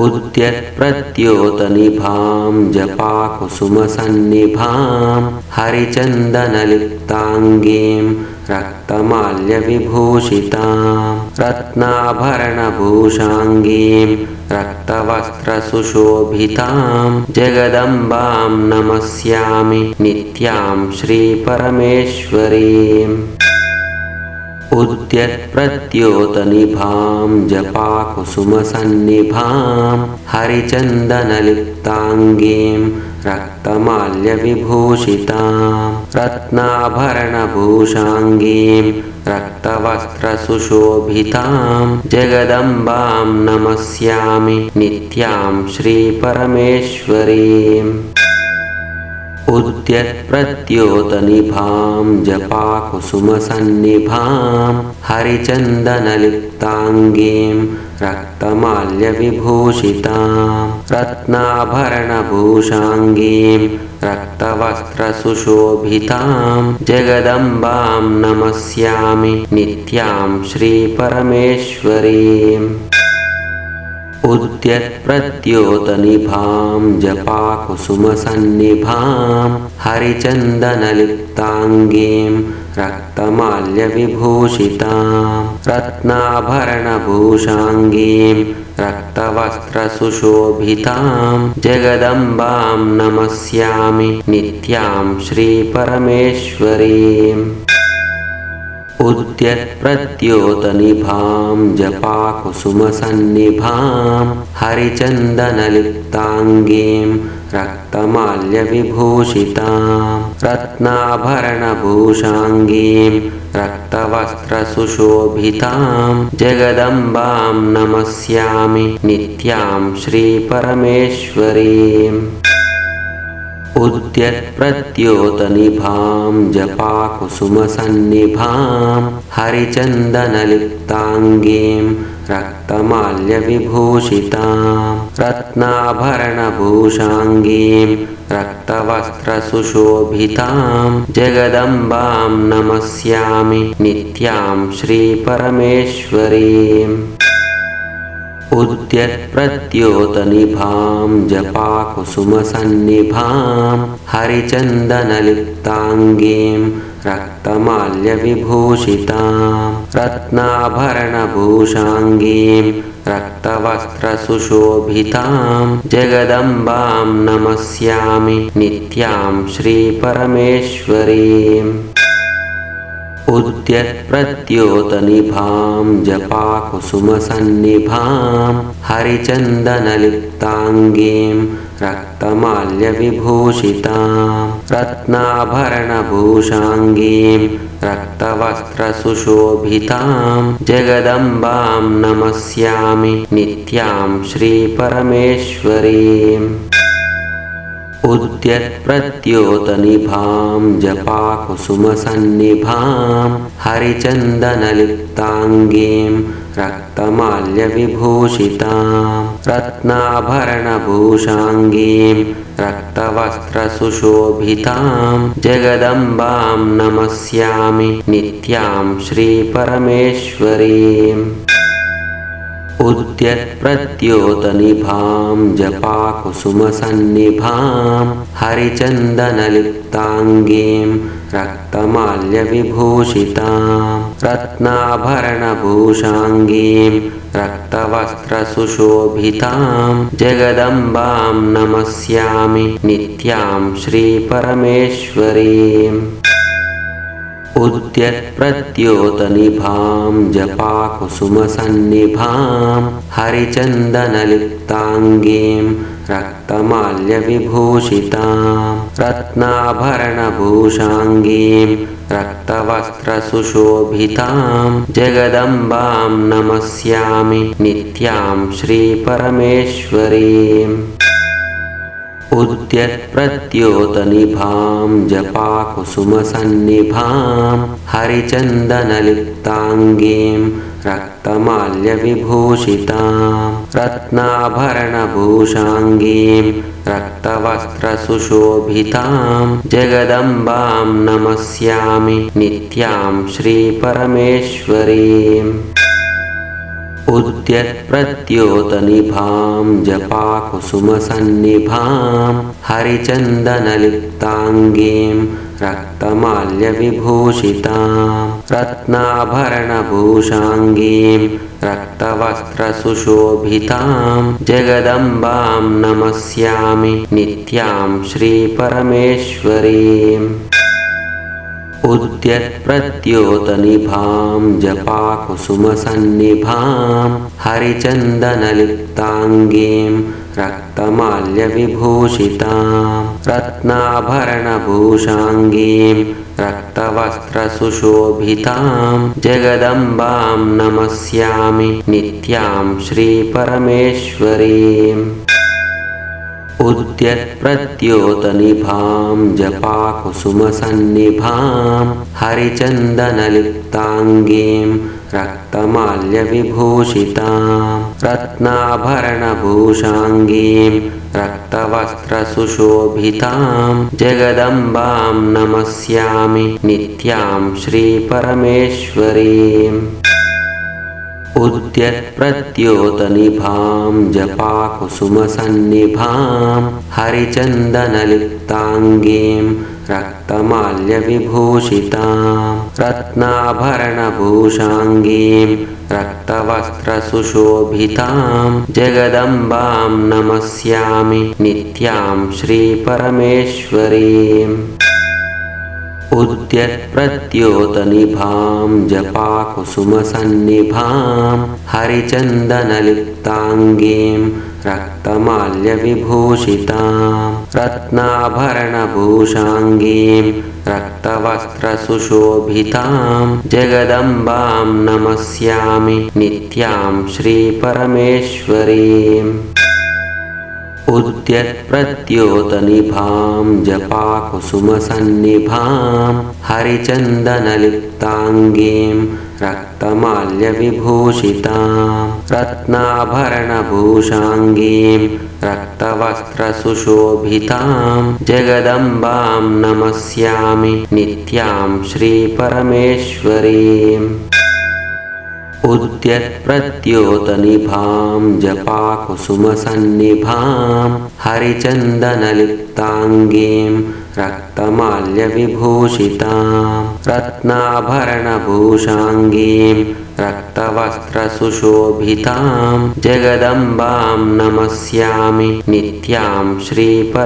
उद्यत्प्रत्योतनिभां जपाकुसुमसन्निभां हरिचन्दनलिप्ताङ्गीं रक्तमाल्यविभूषितां रत्नाभरणभूषाङ्गीं रक्तवस्त्रसुशोभितां जगदम्बां नमस्यामि नित्यां श्रीपरमेश्वरीम् उद्यत्प्रत्योतनिभां जपाकुसुमसन्निभां हरिचन्दनलिप्ताङ्गीं रक्तमाल्यविभूषितां रत्नाभरणभूषाङ्गीं रक्तवस्त्रसुशोभितां जगदम्बां नमस्यामि नित्यां श्रीपरमेश्वरीम् उद्यत्प्रत्योतनिभां जपाकुसुमसन्निभां हरिचन्दनलिप्ताङ्गीं रक्तमाल्यविभूषितां रत्नाभरणभूषाङ्गीं रक्तवस्त्रसुशोभितां जगदम्बां नमस्यामि नित्यां श्रीपरमेश्वरीम् उद्यत्प्रत्योतनिभां जपाकुसुमसन्निभां हरिचन्दनलिप्ताङ्गीं रक्तमाल्यविभूषितां रत्नाभरणभूषाङ्गीं रक्तवस्त्रसुशोभितां जगदम्बां नमस्यामि नित्यां श्रीपरमेश्वरीम् उद्यत्प्रत्योतनिभां जपाकुसुमसन्निभां हरिचन्दनलिप्ताङ्गीं रक्तमाल्यविभूषितां रत्नाभरणभूषाङ्गीं रक्तवस्त्रसुशोभितां जगदम्बां नमस्यामि नित्यां श्रीपरमेश्वरीम् उद्यत्प्रत्योतनिभां जपाकुसुमसन्निभां हरिचन्दनलिप्ताङ्गीं रक्तमाल्यविभूषितां रत्नाभरणभूषाङ्गीं रक्तवस्त्रसुशोभितां जगदम्बां नमस्यामि नित्यां श्रीपरमेश्वरीम् उद्यत्प्रत्योतनिभां जपाकुसुमसन्निभां हरिचन्दनलिप्ताङ्गीं रक्तमाल्यविभूषितां रत्नाभरणभूषाङ्गीं रक्तवस्त्रसुशोभितां जगदम्बां नमस्यामि नित्यां श्रीपरमेश्वरीम् उद्यत्प्रत्योतनिभां जपाकुसुमसन्निभां हरिचन्दनलिप्ताङ्गीं रक्तमाल्यविभूषितां रत्नाभरणभूषाङ्गीं रक्तवस्त्रसुशोभितां जगदम्बां नमस्यामि नित्यां श्रीपरमेश्वरीम् उद्यत्प्रत्योतनिभां जपाकुसुमसन्निभां हरिचन्दनलिप्ताङ्गीं रक्तमाल्यविभूषितां रत्नाभरणभूषाङ्गीं रक्तवस्त्रसुशोभितां जगदम्बां नमस्यामि नित्यां श्रीपरमेश्वरीम् उद्यत्प्रत्योतनिभां जपाकुसुमसन्निभां हरिचन्दनलिप्ताङ्गीं रक्तमाल्यविभूषितां रत्नाभरणभूषाङ्गीं रक्तवस्त्रसुशोभितां जगदम्बां नमस्यामि नित्यां श्रीपरमेश्वरीम् उद्यत्प्रत्योतनिभां जपाकुसुमसन्निभां हरिचन्दनलिप्ताङ्गीं रक्तमाल्यविभूषितां रत्नाभरणभूषाङ्गीं रक्तवस्त्रसुशोभितां जगदम्बां नमस्यामि नित्यां श्रीपरमेश्वरीम् उद्यत्प्रत्योतनिभां जपाकुसुमसन्निभां हरिचन्दनलिप्ताङ्गीं रक्तमाल्यविभूषितां रत्नाभरणभूषाङ्गीं रक्तवस्त्रसुशोभितां जगदम्बां नमस्यामि नित्यां श्रीपरमेश्वरीम् उद्यत्प्रत्योतनिभां जपाकुसुमसन्निभां हरिचन्दनलिप्ताङ्गीं रक्तमाल्यविभूषितां रत्नाभरणभूषाङ्गीं रक्तवस्त्रसुशोभितां जगदम्बां नमस्यामि नित्यां श्रीपरमेश्वरीम् उद्यत्प्रत्योतनिभां जपाकुसुमसन्निभां हरिचन्दनलिप्ताङ्गीं रक्तमाल्यविभूषितां रत्नाभरणभूषाङ्गीं रक्तवस्त्रसुशोभितां जगदम्बां नमस्यामि नित्यां श्रीपरमेश्वरीम् उद्यत्प्रत्योतनिभां जपाकुसुमसन्निभां हरिचन्दनलिप्ताङ्गीं रक्तमाल्यविभूषितां रत्नाभरणभूषाङ्गीं रक्तवस्त्रसुशोभितां जगदम्बां नमस्यामि नित्यां श्रीपरमेश्वरीम् उद्यत्प्रत्योतनिभां जपाकुसुमसन्निभां हरिचन्दनलिप्ताङ्गीं रक्तमाल्यविभूषितां रत्नाभरणभूषाङ्गीं रक्तवस्त्रसुशोभितां जगदम्बां नमस्यामि नित्यां श्रीपरमेश्वरीम् उद्यत्प्रत्योतनिभां जपाकुसुमसन्निभां हरिचन्दनलिप्ताङ्गीं रक्तमाल्यविभूषितां रत्नाभरणभूषाङ्गीं रक्तवस्त्रसुशोभितां जगदम्बां नमस्यामि नित्यां श्रीपरमेश्वरीम् उद्यत्प्रत्योतनिभां जपाकुसुमसन्निभां हरिचन्दनलिप्ताङ्गीं रक्तमाल्यविभूषितां रत्नाभरणभूषाङ्गीं रक्तवस्त्रसुशोभितां जगदम्बां नमस्यामि नित्यां श्रीपरमेश्वरीम् उद्यत्प्रत्योतनिभां जपाकुसुमसन्निभां हरिचन्दनलिप्ताङ्गीं रक्तमाल्यविभूषितां रत्नाभरणभूषाङ्गीं रक्तवस्त्रसुशोभितां जगदम्बां नमस्यामि नित्यां श्रीपरमेश्वरीम्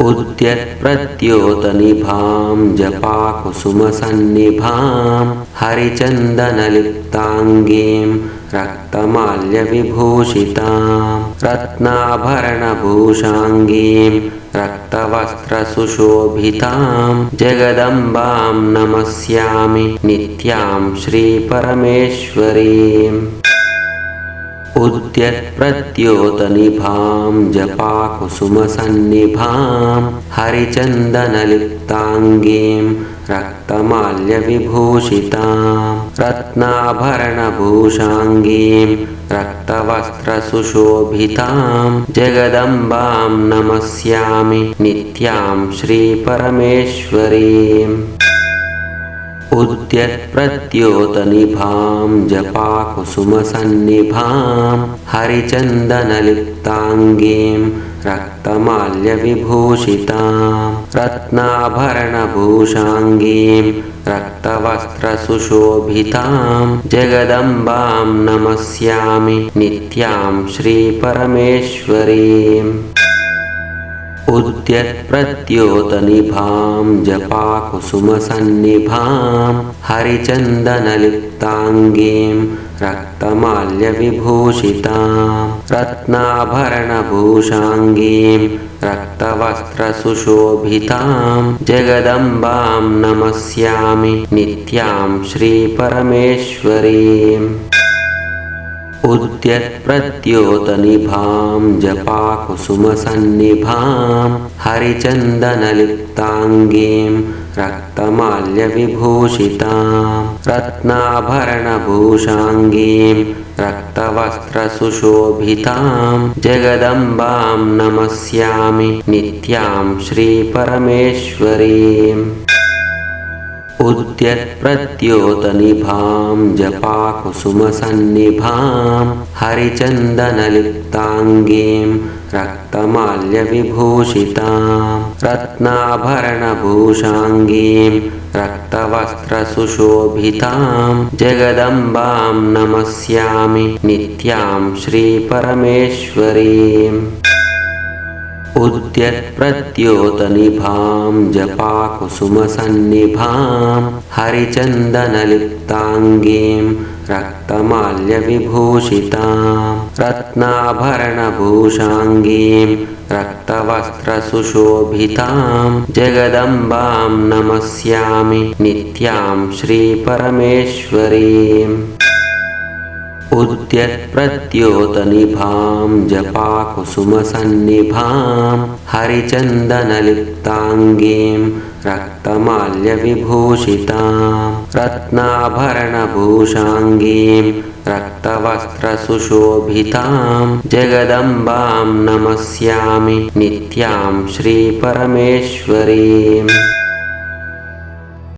उद्यत्प्रत्योतनिभां जपाकुसुमसन्निभां हरिचन्दनलिप्ताङ्गीं रक्तमाल्यविभूषितां रत्नाभरणभूषाङ्गीं रक्तवस्त्रसुशोभितां जगदम्बां नमस्यामि नित्यां श्रीपरमेश्वरीम् उद्यत्प्रत्योतनिभां जपाकुसुमसन्निभां हरिचन्दनलिप्ताङ्गीं रक्तमाल्यविभूषितां रत्नाभरणभूषाङ्गीं रक्तवस्त्रसुशोभितां जगदम्बां नमस्यामि नित्यां श्रीपरमेश्वरीम् उद्यत्प्रत्योतनिभां जपाकुसुमसन्निभां हरिचन्दनलिप्ताङ्गीं रक्तमाल्यविभूषितां रत्नाभरणभूषाङ्गीं रक्तवस्त्रसुशोभितां जगदम्बां नमस्यामि नित्यां श्रीपरमेश्वरीम् उद्यत्प्रत्योतनिभां जपाकुसुमसन्निभां हरिचन्दनलिप्ताङ्गीं रक्तमाल्यविभूषितां रत्नाभरणभूषाङ्गीं रक्तवस्त्रसुशोभितां जगदम्बां नमस्यामि नित्यां श्रीपरमेश्वरीम् उद्यत्प्रत्योतनिभां जपाकुसुमसन्निभां हरिचन्दनलिप्ताङ्गीं रक्तमाल्यविभूषितां रत्नाभरणभूषाङ्गीं रक्तवस्त्रसुशोभितां जगदम्बां नमस्यामि नित्यां श्रीपरमेश्वरीम् उद्यत्प्रद्योतनिभां जपाकुसुमसन्निभां हरिचन्दनलिप्ताङ्गीं रक्तमाल्यविभूषितां रत्नाभरणभूषाङ्गीं रक्तवस्त्रसुशोभितां जगदम्बां नमस्यामि नित्यां श्रीपरमेश्वरीम् उद्यत्प्रद्योतनिभां जपाकुसुमसन्निभां हरिचन्दनलिप्ताङ्गीं रक्तमाल्यविभूषितां रत्नाभरणभूषाङ्गीं रक्तवस्त्रसुशोभितां जगदम्बां नमस्यामि नित्यां श्रीपरमेश्वरीम् उद्यत्प्रद्योतनिभां जपाकुसुमसन्निभां हरिचन्दनलिप्ताङ्गीं रक्तमाल्यविभूषितां रत्नाभरणभूषाङ्गीं रक्तवस्त्रसुशोभितां जगदम्बां नमस्यामि नित्यां श्रीपरमेश्वरीम्